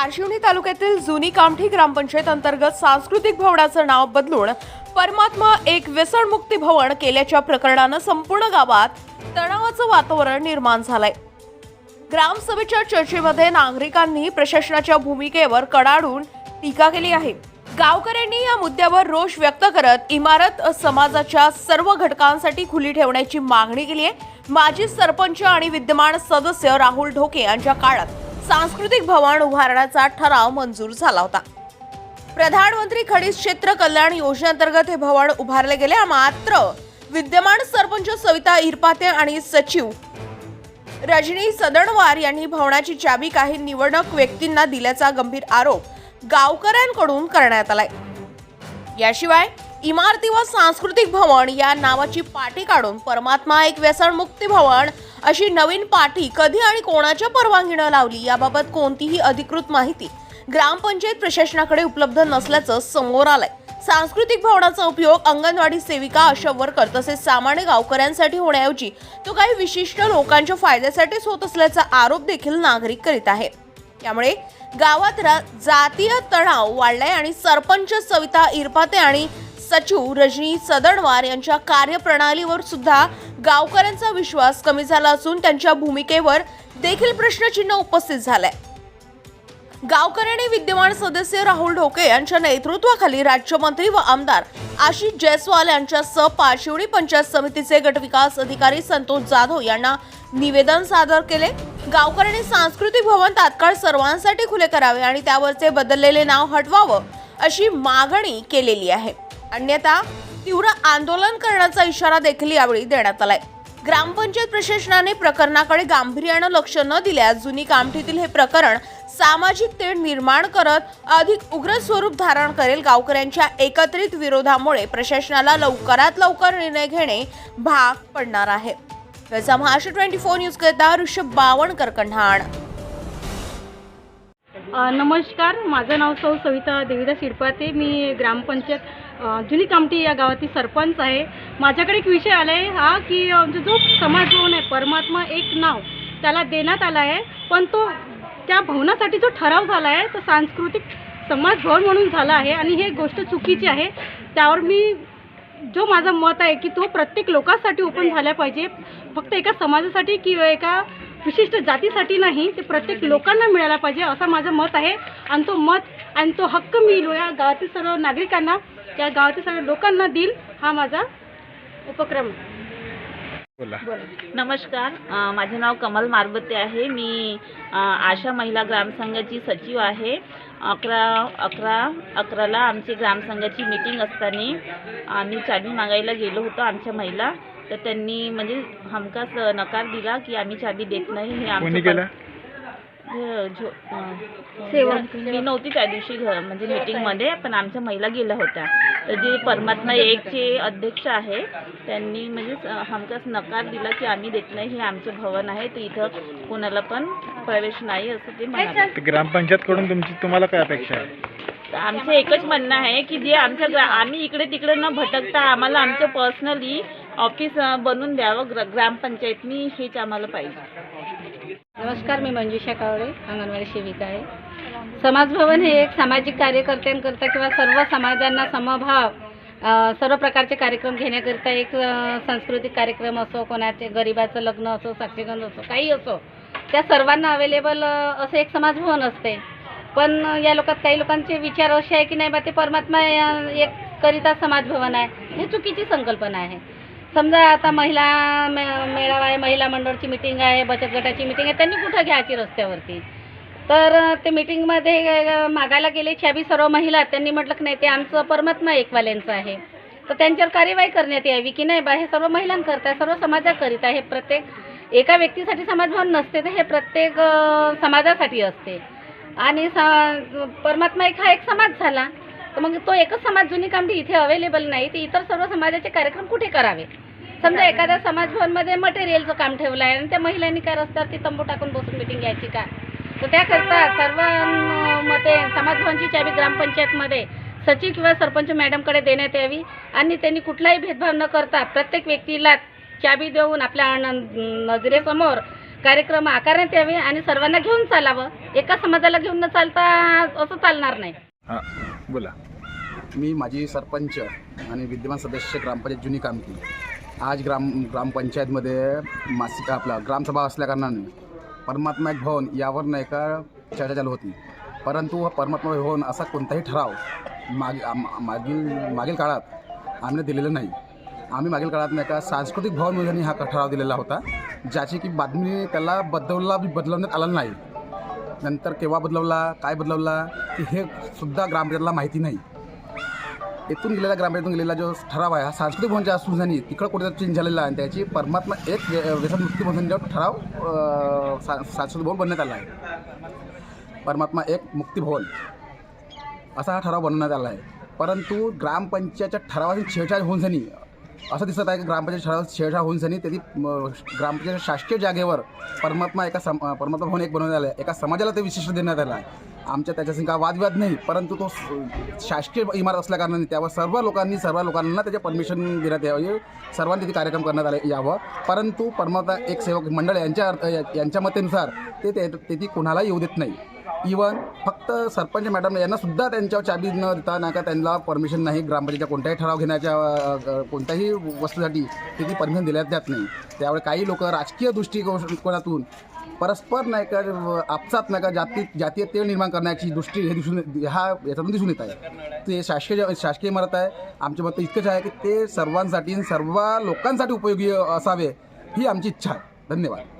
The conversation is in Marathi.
पारशिवणी तालुक्यातील जुनी कामठी ग्रामपंचायत अंतर्गत सांस्कृतिक भवनाचं नाव बदलून परमात्मा एक व्यसनमुक्ती भवन केल्याच्या प्रकरणानं संपूर्ण गावात तणावाचं वातावरण निर्माण झालंय. ग्रामसभेच्या चर्चेमध्ये नागरिकांनी प्रशासनाच्या भूमिकेवर कडाडून टीका केली आहे. गावकऱ्यांनी या मुद्द्यावर रोष व्यक्त करत इमारत समाजाच्या सर्व घटकांसाठी खुली ठेवण्याची मागणी केली आहे. माजी सरपंच आणि विद्यमान सदस्य राहुल ढोके यांच्या काळात सांस्कृतिक भवन उभारण्याचा ठराव मंजूर झाला होता. प्रधानमंत्री खडीज क्षेत्र कल्याण योजनेअंतर्गत हे भवन उभारले गेले. मात्र विद्यमान सरपंच सविता इरपाते आणि सचिव रजनी सदणवार यांनी भवनाची चावी काही निवडक व्यक्तींना दिल्याचा गंभीर आरोप गावकऱ्यांकडून करण्यात आलाय. याशिवाय इमारती व सांस्कृतिक भवन या नावाची पाटी काढून परमात्मा एक व्यसनमुक्ती भवन अशी नवीन पाठी कधी आणि कोणाच्या परवानगीनं लावली? याबाबत कोणतीही अधिकृत माहिती ग्रामपंचायत प्रशासनाकडे उपलब्ध नसल्याचं समोर आलंय. सांस्कृतिक भवनाचा उपयोग अंगणवाडी सेविका आशा वर्कर तसेच सामान्य गावकऱ्यांसाठी होण्याऐवजी तो काही विशिष्ट लोकांच्या फायद्यासाठीच होत असल्याचा आरोप देखील नागरिक करीत आहे. त्यामुळे गावात रा- जातीय तणाव वाढलाय आणि सरपंच सविता इरपाते आणि सचिव रजनी सदणवार यांच्या कार्यप्रणालीवर सुद्धा गावकऱ्यांचा विश्वास कमी झाला असून त्यांच्या भूमिकेवर देखील प्रश्नचिन्ह उपस्थित झालंय. गावकऱ्यांनी विद्यमान सदस्य राहुल ढोके यांच्या नेतृत्वाखाली राज्यमंत्री व आमदार आशिष जयस्वाल यांच्यासह पारशिवणी पंचायत समितीचे गटविकास अधिकारी संतोष जाधव यांना निवेदन सादर केले. गावकऱ्यांनी सांस्कृतिक भवन तात्काळ सर्वांसाठी खुले करावे आणि त्यावरचे बदललेले नाव हटवावं अशी मागणी केलेली आहे. अन्यथा तीव्र आंदोलन करण्याचा इशारा देखील यावेळी देण्यात आलाय. ग्रामपंचायत प्रशासनाने प्रकरणाकडे गांभीर्यानं लक्ष न दिल्यास जुनी कामठीतील हे प्रकरण सामाजिक तेढ निर्माण करत अधिक उग्र स्वरूप धारण करेल गावकऱ्यांच्या एकत्रित विरोधामुळे प्रशासनाला लवकरात लवकर निर्णय घेणे भाग पडणार आहे. त्याचा महाराष्ट्र ट्वेंटी फोर न्यूज करता ऋषभ बावणकर कन्हाण नमस्कार. माझं नाव सौ सविता देवीदास शिरपाते. मी ग्रामपंचायत जुनी कामटी या गावातील सरपंच आहे. माझ्याकडे एक विषय आला आहे हा की म्हणजे जो समाज भवन आहे परमात्मा एक नाव त्याला देण्यात आला आहे. पण तो त्या भवनासाठी जो ठराव झाला आहे तो सांस्कृतिक समाज भवन म्हणून झाला आहे आणि हे गोष्ट चुकीची आहे. त्यावर मी जो माझं मत आहे की तो प्रत्येक लोकांसाठी ओपन झाला पाहिजे. फक्त एका समाजासाठी किंवा एका विशिष्ट जातीसाठी नाही ते प्रत्येक लोकांना मिळाला पाहिजे असं माझं मत आहे. आणि तो मत आणि तो हक्क मिळू या गावातील सर्व नागरिकांना या गावातील सर्व लोकांना देईल हा माझा उपक्रम. बोला. नमस्कार. अ, माझे नाव कमल मारबते आहे. मी अ, आशा महिला ग्रामसंघाची सचिव आहे. अकरा अकरा अकराला आमची ग्रामसंघाची मीटिंग असताना आम्ही चावी मागायला गेलो होतो आमच्या महिला. तर त्यांनी म्हणजे हमखास नकार दिला की आम्ही चावी देत नाही. हे आमचं कोणी पर- केलं हे. मी नव्हती त्या दिवशी घर म्हणजे मीटिंगमध्ये पण आमच्या महिला गेल्या होत्या. तर जे परमात्मा एकचे अध्यक्ष आहे त्यांनी म्हणजे स- हमखास नकार दिला की आम्ही देत नाही हे आमचं भवन आहे तर इथं कोणाला पण प्रवेश नाही असं ते म्हणाले. ग्रामपंचायत कडून तुमची तुम्हाला काय अपेक्षा आहे? तर आमचं एकच म्हणणं आहे की जे आमच्या ग्रा आम्ही इकडे तिकडे न भटकता आम्हाला आमचं पर्सनली ऑफिस बनवून द्यावं ग्र ग्रामपंचायतनी हेच आम्हाला पाहिजे. नमस्कार मी मंजुषा कावळे अंगणवाडी सेविका आहे. समाजभवन हे एक सामाजिक कार्यकर्त्यांकरता किंवा सर्व समाजांना समभाव सर्व प्रकारचे कार्यक्रम घेण्याकरिता एक सांस्कृतिक कार्यक्रम असो कोणाचे गरिबाचं लग्न असो साक्षीगंध असो काही असो त्या सर्वांना अवेलेबल असं एक समाजभवन असते पण या लोकात काही लोकांचे विचार असे आहे की नाही बा ते परमात्मा एक करिता समाजभवन आहे. हे चुकीची संकल्पना आहे. समजा आता महिला मे मेळावा आहे महिला मंडळची मिटिंग आहे बचत गटाची मिटिंग आहे त्यांनी कुठं घ्यायची रस्त्यावरती? तर ते मिटिंगमध्ये मागायला गेले छबी सर्व महिला त्यांनी म्हटलं की नाही ते आमचं परमात्मा एकवाल्यांचं आहे. तर त्यांच्यावर कार्यवाही करण्यात यावी की नाही बा हे सर्व महिलांकरता सर्व समाजाकरिता हे प्रत्येक एका व्यक्तीसाठी समाजभवन नसते तर हे प्रत्येक समाजासाठी असते. आणि स परमात्मा एक हा एक समाज झाला. तर मग तो एकच समाज जुनी कामठी इथे अवेलेबल नाही तर इतर सर्व समाजाचे कार्यक्रम कुठे करावे? समजा एखाद्या समाजभवनमध्ये मटेरियलचं काम ठेवलं आहे आणि त्या महिलांनी काय रस्त्यावरती तंबू टाकून बसून मिटिंग घ्यायची का? तर त्याकरता सर्व मते समाजभवनची चावी ग्रामपंचायतमध्ये सचिव किंवा सरपंच मॅडमकडे देण्यात यावी आणि त्यांनी कुठलाही भेदभाव न करता प्रत्येक व्यक्तीला चाबी देऊन आपल्या न- नजरेसमोर कार्यक्रम आकारण्यात यावे आणि सर्वांना घेऊन चालावं. एका समाजाला घेऊन न चालता असं चालणार नाही. हां. बोला. मी माझी सरपंच आणि विद्यमान सदस्य ग्रामपंचायत जुनी काम केली. आज ग्राम ग्रामपंचायतमध्ये मासिक आपला ग्रामसभा असल्याकारणाने परमात्मा भवन यावर नाही का चर्चा चालू होती. परंतु परमात्मा भवन असा कोणताही ठराव माग मागील मागील काळात आम्ही दिलेलं नाही. आम्ही मागील काळात नाही का सांस्कृतिक भवन म्हणून हा ठराव दिलेला होता ज्याची की बातमी त्याला बदलला बदलवण्यात आला नाही. नंतर केव्हा बदलवला काय बदलवला की हे सुद्धा ग्रामपंचायतला माहिती नाही. इथून गेलेला ग्रामपंचायतून गेलेला जो ठराव आहे हा सांस्कृतिक भवनच्या सुधानी तिकडं कुठेतरी चेंज झालेला आहे. आणि त्याची परमात्मा एक व्य- व्यसनमुक्ती भवनचा ठराव सा- सांस्कृतिक भवन बनण्यात आला आहे. परमात्मा एक मुक्ती भवन. असा हा ठराव बनवण्यात आला आहे. परंतु ग्रामपंचायतच्या ठरावाची छेडछाड होऊन झाली असं दिसत आहे की ग्रामपंचायत शाळा छेडछाड होऊन सनी त्याची ग्रामपंचायत शासकीय जागेवर परमात्मा एका सम परमात्मा भवन एक बनवण्यात आलं आहे एका समाजाला ते विशिष्ट देण्यात आलं आहे आमच्या त्याच्याशी काय वादविवाद नाही परंतु तो शासकीय इमारत असल्याकारणाने त्यावर सर्व लोकांनी सर्व लोकांना त्याचे परमिशन देण्यात यावे सर्वांनी तिथे कार्यक्रम करण्यात आले यावं. परंतु परमात्मा एक सेवक मंडळ यांच्या अर्थ- यांच्या मतेनुसार ते ते ते कोणाला येऊ देत नाही. इवन फक्त सरपंच मॅडम यांना सुद्धा त्यांच्यावर चाबी न देता नाही का त्यांना परमिशन नाही ग्रामपंचायतीचा कोणत्याही ठराव घेण्याच्या कोणत्याही वस्तूसाठी त्याची परमिशन दिल्या जात नाही. त्यामुळे काही लोक राजकीय दृष्टिकोनातून परस्पर नाही का आपसात नाही का जाती जातीय तेळ निर्माण करण्याची दृष्टी हे दिसून हा याच्यातून दिसून येत आहे. ते शासकीय शासकीय इमारत आहे. आमचे मत इतकंच आहे की ते सर्वांसाठी सर्व लोकांसाठी उपयोगी असावे ही आमची इच्छा आहे. धन्यवाद.